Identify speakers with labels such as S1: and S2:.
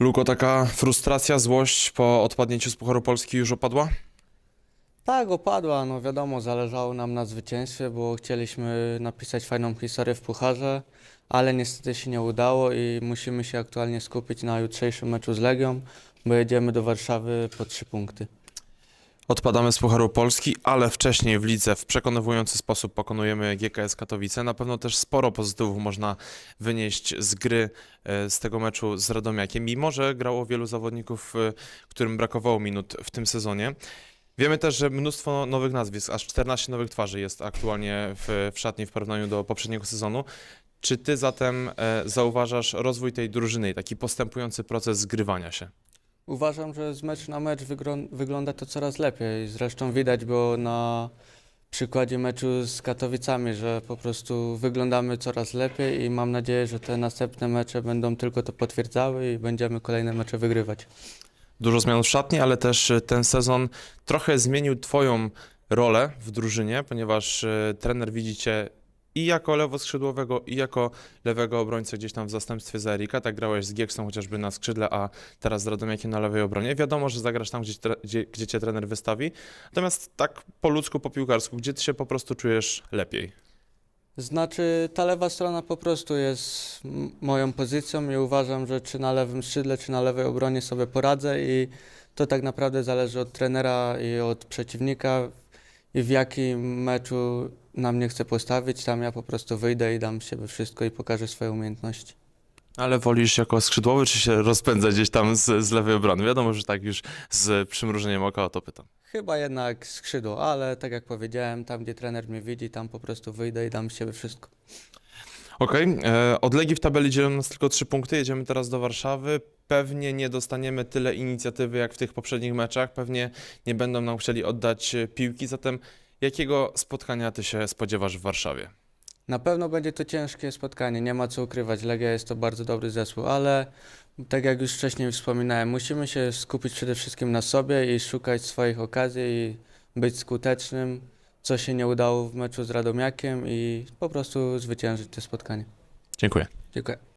S1: Luko, taka frustracja, złość po odpadnięciu z Pucharu Polski już opadła?
S2: Tak, opadła, no wiadomo, zależało nam na zwycięstwie, bo chcieliśmy napisać fajną historię w Pucharze, ale niestety się nie udało i musimy się aktualnie skupić na jutrzejszym meczu z Legią, bo jedziemy do Warszawy po trzy punkty.
S1: Odpadamy z Pucharu Polski, ale wcześniej w lidze w przekonywujący sposób pokonujemy GKS Katowice. Na pewno też sporo pozytywów można wynieść z gry e, z tego meczu z Radomiakiem, mimo że grało wielu zawodników, e, którym brakowało minut w tym sezonie. Wiemy też, że mnóstwo nowych nazwisk, aż 14 nowych twarzy jest aktualnie w, w szatni w porównaniu do poprzedniego sezonu. Czy ty zatem e, zauważasz rozwój tej drużyny i taki postępujący proces zgrywania się?
S2: Uważam, że z meczu na mecz wygląda to coraz lepiej. Zresztą widać było na przykładzie meczu z Katowicami, że po prostu wyglądamy coraz lepiej i mam nadzieję, że te następne mecze będą tylko to potwierdzały i będziemy kolejne mecze wygrywać.
S1: Dużo zmian w szatni, ale też e, ten sezon trochę zmienił Twoją rolę w drużynie, ponieważ e, trener widzi Cię i jako lewoskrzydłowego, i jako lewego obrońcę gdzieś tam w zastępstwie za Erika. Tak grałeś z Gieksą chociażby na skrzydle, a teraz z Radomiakiem na lewej obronie. Wiadomo, że zagrasz tam, gdzie, gdzie, gdzie Cię trener wystawi. Natomiast tak po ludzku, po piłkarsku, gdzie Ty się po prostu czujesz lepiej?
S2: Znaczy, ta lewa strona po prostu jest moją pozycją i uważam, że czy na lewym skrzydle, czy na lewej obronie sobie poradzę i to tak naprawdę zależy od trenera i od przeciwnika i w jakim meczu na mnie chce postawić, tam ja po prostu wyjdę i dam z siebie wszystko i pokażę swoje umiejętności.
S1: Ale wolisz jako skrzydłowy, czy się rozpędza gdzieś tam z, z lewej obrony? Wiadomo, że tak już z przymrużeniem oka o to pytam.
S2: Chyba jednak skrzydło, ale tak jak powiedziałem, tam gdzie trener mnie widzi, tam po prostu wyjdę i dam z siebie wszystko.
S1: Okej, e, od Legii w tabeli dzielą nas tylko trzy punkty, jedziemy teraz do Warszawy. Pewnie nie dostaniemy tyle inicjatywy jak w tych poprzednich meczach, pewnie nie będą nam chcieli oddać e, piłki, zatem jakiego spotkania ty się spodziewasz w Warszawie?
S2: Na pewno będzie to ciężkie spotkanie, nie ma co ukrywać. Legia jest to bardzo dobry zespół, ale tak jak już wcześniej wspominałem, musimy się skupić przede wszystkim na sobie i szukać swoich okazji i być skutecznym, co się nie udało w meczu z Radomiakiem i po prostu zwyciężyć to spotkanie.
S1: Dziękuję.
S2: Dziękuję.